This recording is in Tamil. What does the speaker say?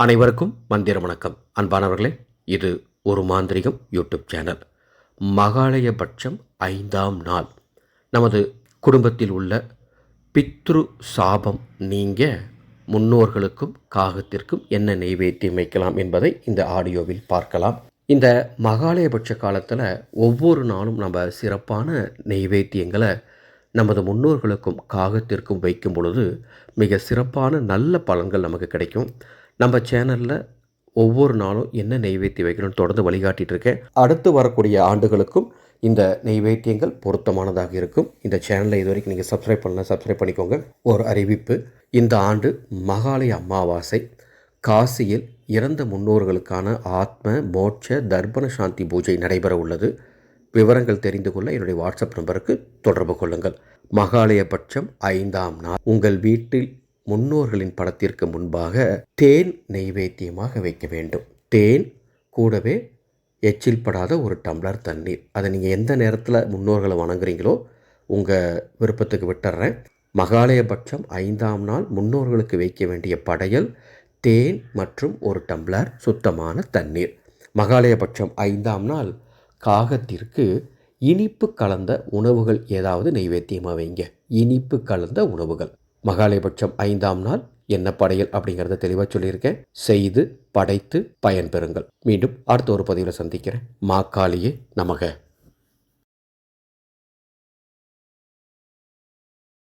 அனைவருக்கும் மந்திர வணக்கம். அன்பானவர்களே இது ஒரு மாந்திரிகம் யூடியூப் சேனல். மகாலயபட்சம் ஐந்தாம் நாள். நமது குடும்பத்தில் உள்ள பித்ரு சாபம் நீங்க முன்னோர்களுக்கும் காகத்திற்கும் என்ன நெய்வேத்தியம் வைக்கலாம் என்பதை இந்த ஆடியோவில் பார்க்கலாம். இந்த மகாலயபட்ச காலத்தில் ஒவ்வொரு நாளும் நம்ம சிறப்பான நெய்வேத்தியங்களை நமது முன்னோர்களுக்கும் காகத்திற்கும் வைக்கும் பொழுது மிக சிறப்பான நல்ல பலன்கள் நமக்கு கிடைக்கும். நம்ம சேனலில் ஒவ்வொரு நாளும் என்ன நெய்வேத்தியம் வைக்கணும்னு தொடர்ந்து வழிகாட்டிகிட்டு இருக்கேன். அடுத்து வரக்கூடிய ஆண்டுகளுக்கும் இந்த நெய்வேத்தியங்கள் பொருத்தமானதாக இருக்கும். இந்த சேனலை இது வரைக்கும் நீங்கள் சப்ஸ்கிரைப் பண்ணலாம் சப்ஸ்கிரைப் பண்ணிக்கோங்க. ஒரு அறிவிப்பு இந்த ஆண்டு மகாலய அமாவாசை காசியில் இறந்த முன்னோர்களுக்கான ஆத்ம மோட்ச தர்ப்பண சாந்தி பூஜை நடைபெற உள்ளது. விவரங்கள் தெரிந்து கொள்ள என்னுடைய வாட்ஸ்அப் நம்பருக்கு தொடர்பு கொள்ளுங்கள். மகாலயபட்சம் ஐந்தாம் நாள். உங்கள் வீட்டில் முன்னோர்களின் படத்திற்கு முன்பாக தேன் நெய்வேத்தியமாக வைக்க வேண்டும். தேன் கூடவே எச்சில் படாத ஒரு டம்ளர் தண்ணீர். அதை நீங்கள் எந்த நேரத்தில் முன்னோர்களை வணங்குறீங்களோ உங்கள் விருப்பத்துக்கு விட்டுறேன். மகாலயபட்சம் ஐந்தாம் நாள் முன்னோர்களுக்கு வைக்க வேண்டிய படையல் தேன் மற்றும் ஒரு டம்ளர் சுத்தமான தண்ணீர். மகாலயபட்சம் ஐந்தாம் நாள் காகத்திற்கு இனிப்பு கலந்த உணவுகள் ஏதாவது நெய்வேத்தியமாக வைங்க. இனிப்பு கலந்த உணவுகள். மகாலயபட்சம் ஐந்தாம் நாள் என்ன படையல் அப்படிங்கிறத தெளிவாக சொல்லியிருக்கேன். செய்து படைத்து பயன்பெறுங்கள். மீண்டும் அடுத்த ஒரு பதிவில் சந்திக்கிறேன். மாக்காளியே நமக.